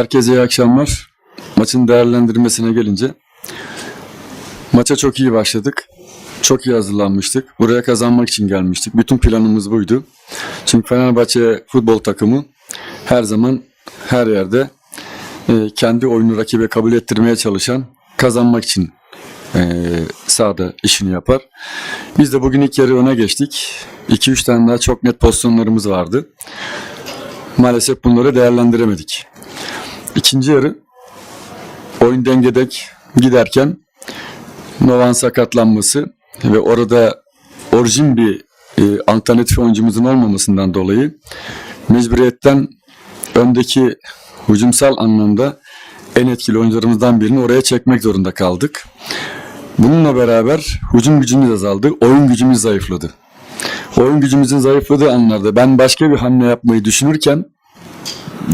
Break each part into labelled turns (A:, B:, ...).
A: Herkese iyi akşamlar. Maçın değerlendirmesine gelince maça çok iyi başladık. Çok iyi hazırlanmıştık. Buraya kazanmak için gelmiştik. Bütün planımız buydu. Çünkü Fenerbahçe futbol takımı her zaman her yerde e, kendi oyunu rakibe kabul ettirmeye çalışan, kazanmak için e, sahada işini yapar. Biz de bugün ilk yarı öne geçtik. 2-3 tane daha çok net pozisyonlarımız vardı. Maalesef bunları değerlendiremedik. İkinci yarı oyun dengedek giderken Novan sakatlanması ve orada orijin bir e, alternatif oyuncumuzun olmamasından dolayı mecburiyetten öndeki hücumsal anlamda en etkili oyuncularımızdan birini oraya çekmek zorunda kaldık. Bununla beraber hücum gücümüz azaldı, oyun gücümüz zayıfladı. Oyun gücümüzün zayıfladığı anlarda ben başka bir hamle yapmayı düşünürken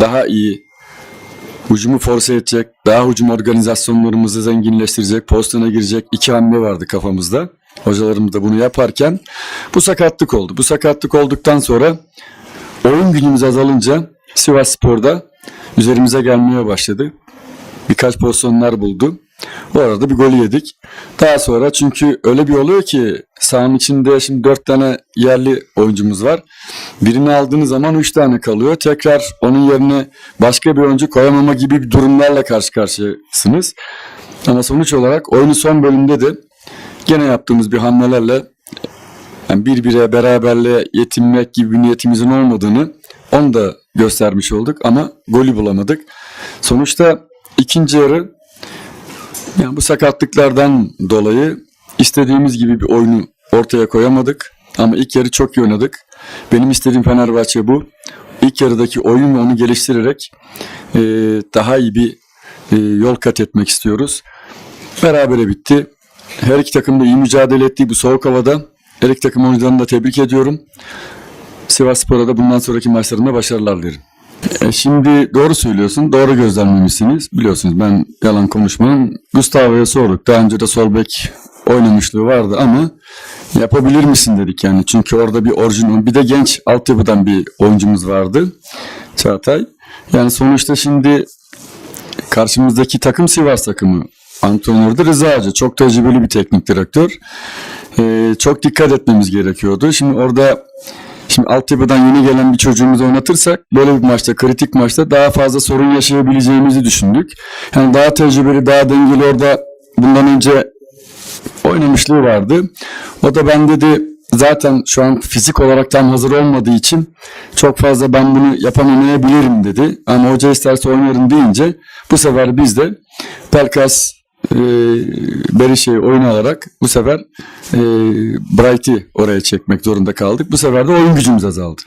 A: daha iyi hücumu force edecek, daha hücum organizasyonlarımızı zenginleştirecek, pozisyona girecek iki hamle vardı kafamızda. Hocalarımız da bunu yaparken bu sakatlık oldu. Bu sakatlık olduktan sonra oyun gücümüz azalınca Sivas Spor'da üzerimize gelmeye başladı. Birkaç pozisyonlar buldu. O arada bir golü yedik. Daha sonra çünkü öyle bir oluyor ki sahanın içinde şimdi dört tane yerli oyuncumuz var. Birini aldığınız zaman üç tane kalıyor. Tekrar onun yerine başka bir oyuncu koyamama gibi bir durumlarla karşı karşıyasınız. Ama sonuç olarak oyunun son bölümünde de gene yaptığımız bir hamlelerle yani birbirine beraberliğe yetinmek gibi bir niyetimizin olmadığını onu da göstermiş olduk ama golü bulamadık. Sonuçta ikinci yarı yani bu sakatlıklardan dolayı istediğimiz gibi bir oyunu ortaya koyamadık. Ama ilk yarı çok iyi oynadık. Benim istediğim Fenerbahçe bu. İlk yarıdaki oyun ve onu geliştirerek e, daha iyi bir e, yol kat etmek istiyoruz. Berabere bitti. Her iki takım da iyi mücadele ettiği bu soğuk havada. Her iki takım oyuncularını da tebrik ediyorum. Sivas Spor'a da bundan sonraki maçlarında başarılar dilerim. E, şimdi doğru söylüyorsun. Doğru gözlemlemişsiniz. Biliyorsunuz ben yalan konuşmam. Gustavo'ya sorduk. Daha önce de sol bek oynamışlığı vardı ama yapabilir misin dedik yani. Çünkü orada bir orijinal bir de genç altyapıdan bir oyuncumuz vardı. Çağatay. Yani sonuçta şimdi karşımızdaki takım Sivas takımı. Antrenör de Rıza Hacı. Çok tecrübeli bir teknik direktör. Ee, çok dikkat etmemiz gerekiyordu. Şimdi orada Şimdi altyapıdan yeni gelen bir çocuğumuzu oynatırsak böyle bir maçta, kritik maçta daha fazla sorun yaşayabileceğimizi düşündük. Yani daha tecrübeli, daha dengeli orada bundan önce oynamışlığı vardı. O da ben dedi zaten şu an fizik olarak tam hazır olmadığı için çok fazla ben bunu yapamayabilirim dedi. Ama hoca isterse oynarım deyince bu sefer biz de Pelkas e, Berişe'yi oyuna alarak bu sefer e, Bright'i oraya çekmek zorunda kaldık. Bu sefer de oyun gücümüz azaldı.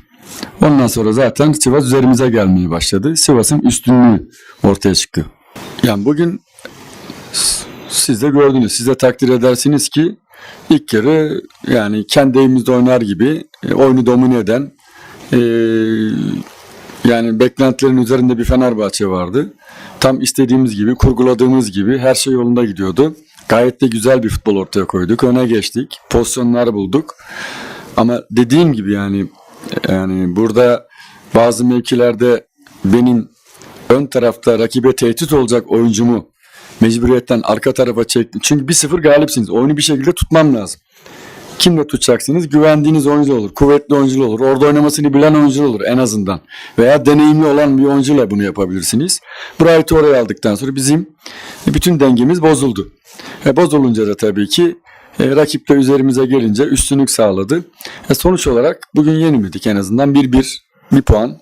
A: Ondan sonra zaten Sivas üzerimize gelmeye başladı. Sivas'ın üstünlüğü ortaya çıktı. Yani bugün siz de gördünüz, siz de takdir edersiniz ki ilk yarı yani kendi evimizde oynar gibi e, oyunu domine eden e, yani beklentilerin üzerinde bir Fenerbahçe vardı. Tam istediğimiz gibi, kurguladığımız gibi her şey yolunda gidiyordu. Gayet de güzel bir futbol ortaya koyduk. Öne geçtik. Pozisyonlar bulduk. Ama dediğim gibi yani yani burada bazı mevkilerde benim ön tarafta rakibe tehdit olacak oyuncumu mecburiyetten arka tarafa çektim. Çünkü 1-0 galipsiniz. Oyunu bir şekilde tutmam lazım. Kimle tutacaksınız? Güvendiğiniz oyuncu olur, kuvvetli oyuncu olur, orada oynamasını bilen oyuncu olur en azından. Veya deneyimli olan bir oyuncuyla bunu yapabilirsiniz. Bright'ı oraya aldıktan sonra bizim bütün dengemiz bozuldu. E, bozulunca da tabii ki e, rakip de üzerimize gelince üstünlük sağladı. E, sonuç olarak bugün yenilmedik en azından 1-1 bir puan.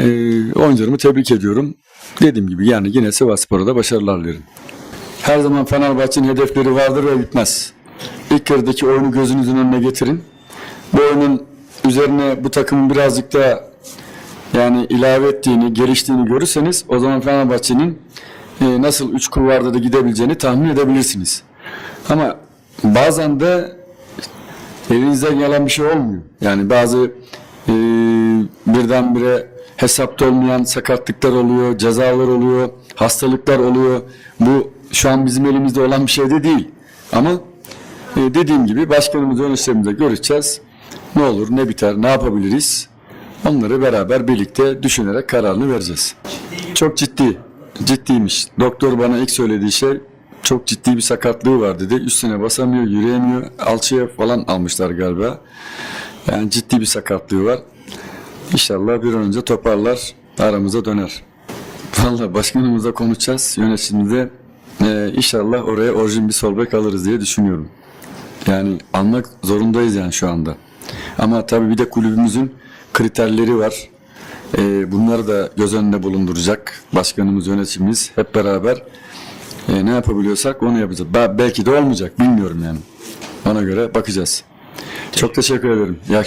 A: E, oyuncularımı tebrik ediyorum. Dediğim gibi yani yine Sivasspor'a da başarılar dilerim. Her zaman Fenerbahçe'nin hedefleri vardır ve bitmez. İlk yarıdaki oyunu gözünüzün önüne getirin. Bu oyunun üzerine bu takımın birazcık da yani ilave ettiğini, geliştiğini görürseniz o zaman Fenerbahçe'nin e, nasıl üç kulvarda da gidebileceğini tahmin edebilirsiniz. Ama bazen de elinizden gelen bir şey olmuyor. Yani bazı e, birdenbire hesapta olmayan sakatlıklar oluyor, cezalar oluyor, hastalıklar oluyor. Bu şu an bizim elimizde olan bir şey de değil. Ama e, dediğim gibi başkanımız yöneticilerimizle görüşeceğiz. Ne olur, ne biter, ne yapabiliriz? Onları beraber birlikte düşünerek kararını vereceğiz. Çok ciddi. Ciddiymiş. Doktor bana ilk söylediği şey çok ciddi bir sakatlığı var dedi. Üstüne basamıyor, yürüyemiyor. Alçıya falan almışlar galiba. Yani ciddi bir sakatlığı var. İnşallah bir an önce toparlar, aramıza döner. Vallahi başkanımızla konuşacağız. Yönetimde e, inşallah oraya orijin bir sol bek alırız diye düşünüyorum. Yani almak zorundayız yani şu anda. Ama tabii bir de kulübümüzün kriterleri var. E, bunları da göz önünde bulunduracak başkanımız, yönetimimiz hep beraber e, ne yapabiliyorsak onu yapacağız. Ba- belki de olmayacak bilmiyorum yani. Ona göre bakacağız. Çok teşekkür ederim. İyi akşamlar.